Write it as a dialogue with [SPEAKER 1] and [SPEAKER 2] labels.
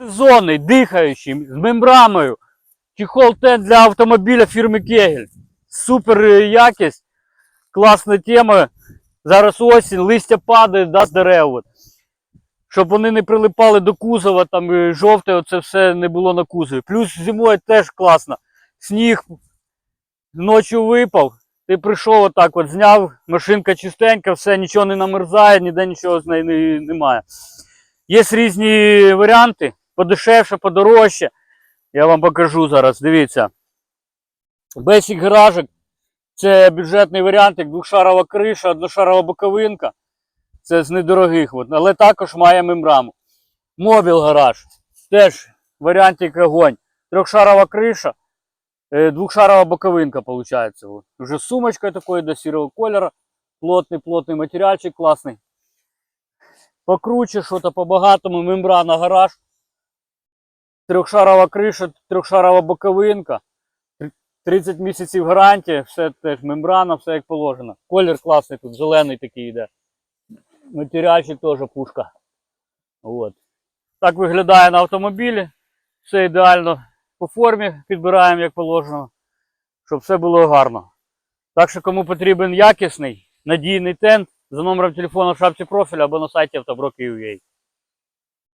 [SPEAKER 1] Зони, дихаючий, з мембраною. Чехол тент для автомобіля фірми Кегель. Супер якість, класна тема. Зараз осінь, листя падає, да, з дерев. Щоб вони не прилипали до кузова, там е, жовте, оце все не було на кузові. Плюс зимою теж класно. Сніг ночі випав, ти прийшов отак, от зняв, машинка чистенька, все, нічого не намерзає, ніде нічого з неї немає. Є різні варіанти, подешевше, подорожче. Я вам покажу зараз, дивіться. Basic гаражик. Це бюджетний варіант, як двохшарова криша, одношарова боковинка. Це з недорогих, от, але також має мембрану. Мобіл гараж. Теж варіантик огонь. Трьохшарова криша, е, двухшарова боковинка виходить. Вот. Уже з сумочкою такою до сірого кольору. Плотний, плотний матеріальчик класний. Покруче, що-то по-багатому, мембрана гараж. Трьохшарова криша, трьохшарова боковинка. 30 місяців гарантія, все теж мембрана, все як положено. Колір класний тут, зелений такий йде. Матеріальчик теж пушка. От. Так виглядає на автомобілі. Все ідеально по формі підбираємо як положено, щоб все було гарно. Так що кому потрібен якісний, надійний тент, за номером телефону в шапці профіля або на сайті автобро.ua.